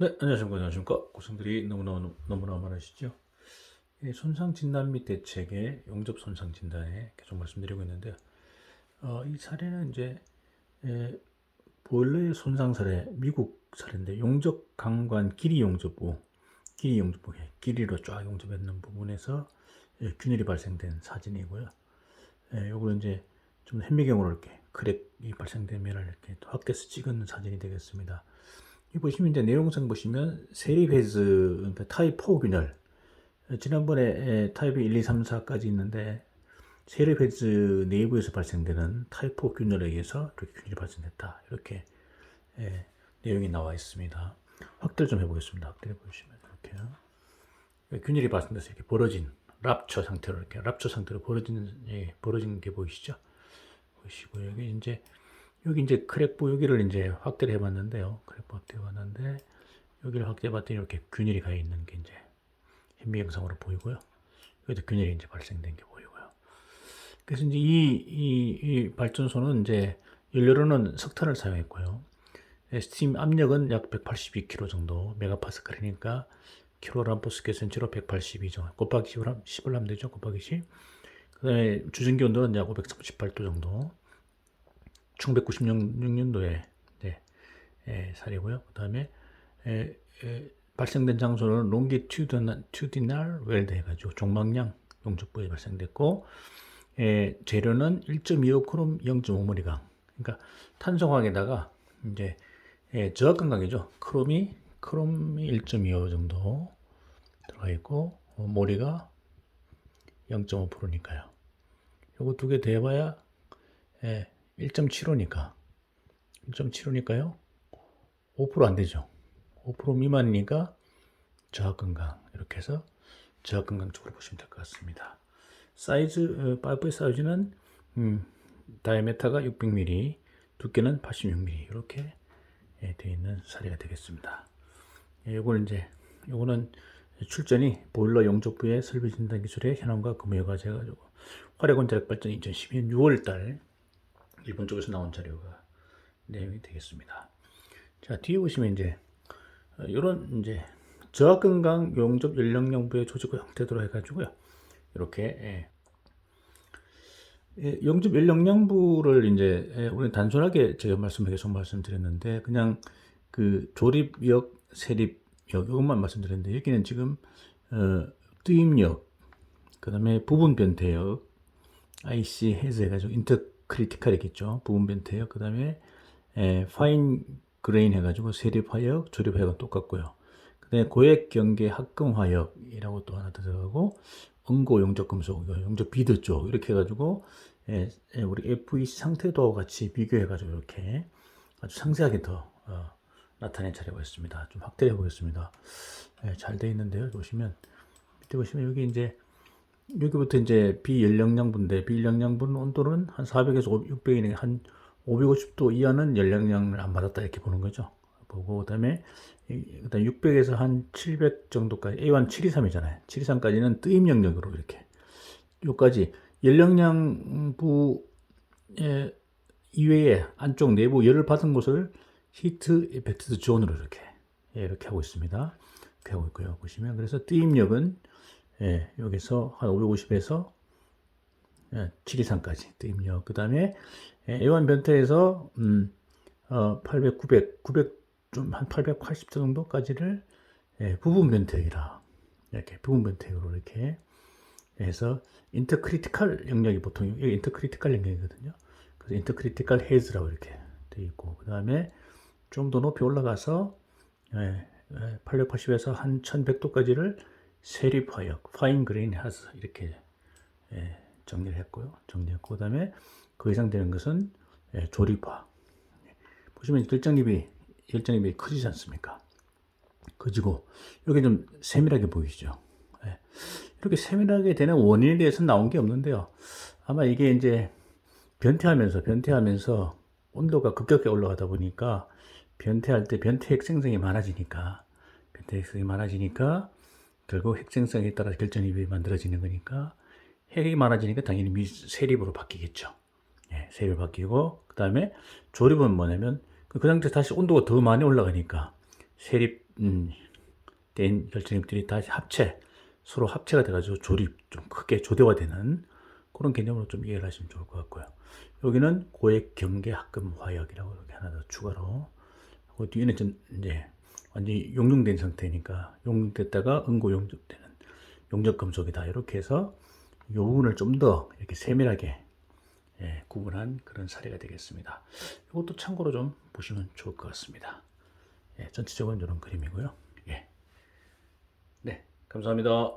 네, 안녕하십니까. 안녕하십니까. 고생들이 너무너무, 너무나 많으시죠? 예, 손상 진단 및 대책의 용접 손상 진단에 계속 말씀드리고 있는데요. 어, 이 사례는 이제, 예, 보일러의 손상 사례, 미국 사례인데, 용접 강관 길이 용접부, 길이 용접부, 예, 길이로 쫙 용접했는 부분에서 예, 균열이 발생된 사진이고요. 예, 요거는 이제 좀 현미경으로 이렇게 크랙이 발생된 면을 이렇게 확대해서 찍은 사진이 되겠습니다. 이 보시면 이제 내용상 보시면 세리 페이즈 그러니까 타입 4 균열 지난번에 에, 타입이 1, 2, 3, 4까지 있는데 세리 페이즈 내부에서 발생되는 타입 4 균열에 의해서 이렇게 균열이 발생됐다 이렇게 에, 내용이 나와 있습니다. 확대를 좀 해보겠습니다. 확대해 보시면 이렇게요. 균열이 발생돼서 이렇게 벌어진 랍처 상태로 이렇게 랍처 상태로 벌어진 예, 벌어진 게 보이시죠? 보시고 여기 이제 여기 이제 크랙부 여기를 이제 확대를 해봤는데요. 크랙부 확대해봤는데 여기를 확대해봤더니 이렇게 균열이 가 있는 게 이제 현미 영상으로 보이고요. 여기도 균열이 이제 발생된 게 보이고요. 그래서 이제 이, 이, 이 발전소는 이제 연료로는 석탄을 사용했고요. 스팀 압력은 약 182kg 정도 메가파스칼이니까 센치로 182 정도 곱하기 10을, 10을 하면 되죠. 곱하기 10. 그 다음에 주전기 온도는 약 538도 정도. 1996년도에 네, 에, 사례고요. 그 다음에 발생된 장소는 롱기튜디날 웰드 해가지고 종막량 용접부에 발생됐고 에, 재료는 1.25 크롬 0.5mg 그러니까 탄성화에다가 이제 에, 저하건강이죠. 크롬이 크롬이 1.25 정도 들어가 있고 어, 모리가 0.5%니까요. 요거 두개 예, 1.75니까. 1.75니까요? 5%안 되죠. 5% 미만이니까 저하건강. 이렇게 해서 저하건강 쪽으로 보시면 될 것 같습니다. 사이즈 어, 파이프의 사이즈는 음, 다이아메타가 600mm 두께는 86mm 이렇게 예, 되어 있는 사례가 되겠습니다. 예, 요거는 이제 요거는 출전이 보일러 용접부의 설비 진단 기술의 현황과 금요가 제가지고 화력원 자력 발전 2012년 6월달 일본 쪽에서 나온 자료가 내용이 되겠습니다. 자 뒤에 보시면 이제 이런 이제 저하 건강 용접 연령령부의 조직과 형태로 해가지고요 이렇게 예. 예, 용접 연령령부를 이제 예, 우리 단순하게 제가 말씀을 계속 말씀드렸는데 그냥 그 조립역, 세립역 이것만 말씀드렸는데 여기는 지금 어, 뜨임역, 그 다음에 부분 변태역, IC 해서 해가지고 인터 크리티컬이겠죠. 부분 변태역. 그 다음에 파인 그레인 해가지고 세립 화역, 조립 화역은 똑같고요. 그 다음에 고액 경계 합금 화역이라고 또 하나 들어가고 응고 용접 금속, 용접 비드 쪽 이렇게 해가지고 에, 에, 우리 FEC 상태도 같이 비교해가지고 이렇게 아주 상세하게 더 어, 나타낸 자료가 있습니다. 좀 확대해 보겠습니다. 예, 잘돼 있는데요. 보시면 밑에 보시면 여기 이제 여기부터 이제 비연령량분인데 비연령량분 온도는 한 400에서 600이니 한 550도 이하는 연령량을 안 받았다 이렇게 보는 거죠. 보고 그다음에 그다음 600에서 한 700 정도까지 A1 723이잖아요. 723까지는 뜨임 영역으로 이렇게 요까지 연령량부 이외에 안쪽 내부 열을 받은 곳을 히트 이펙트 존으로 이렇게 예, 이렇게 하고 있습니다. 이렇게 하고 있고요. 보시면 그래서 뜨임력은 예, 여기서 한 550에서 예, 723까지 뜨임력. 그 다음에 예, 애완 변태에서 음, 어, 800, 900, 900 좀 한 880도 정도까지를 예, 부분 변태이라 이렇게 부분 변태로 이렇게 해서 인터크리티컬 영역이 보통 이게 인터크리티컬 영역이거든요. 그래서 인터크리티컬 헤즈라고 이렇게 돼 있고 그 다음에 좀 더 높이 올라가서 예, 880에서 한 1100도까지를 세립화역, 파인 그레인 하스 이렇게 예, 정리를 했고요. 정리했고 그다음에 그 이상 되는 것은 예, 조립화. 보시면 결정립이 결정립이 커지지 않습니까? 커지고 이렇게 좀 세밀하게 보이죠. 예. 이렇게 세밀하게 되는 원인에 대해서 나온 게 없는데요. 아마 이게 이제 변태하면서 변태하면서 온도가 급격하게 올라가다 보니까 변태할 때 변태 핵 생성이 많아지니까 변태 핵 생성이 많아지니까 결국 핵생성에 따라 결정입이 만들어지는 거니까 핵이 많아지니까 당연히 미 세립으로 바뀌겠죠. 예, 세립 바뀌고 그 다음에 조립은 뭐냐면 그 상태 다시 온도가 더 많이 올라가니까 세립 음, 된 결정력들이 다 합체, 서로 합체가 돼가지고 조립, 좀 크게 조대화되는 그런 개념으로 좀 이해를 하시면 좋을 것 같고요. 여기는 고액 경계 합금 화약이라고 이렇게 하나 더 추가로 그 뒤에는 좀 이제 완전히 용융된 상태니까 용융됐다가 응고 용접되는 용접 금속이다 이렇게 해서 요 부분을 좀 더 이렇게 세밀하게 예, 구분한 그런 사례가 되겠습니다. 이것도 참고로 좀 보시면 좋을 것 같습니다. 예, 전체적으로 이런 그림이고요. 예. 네, 감사합니다.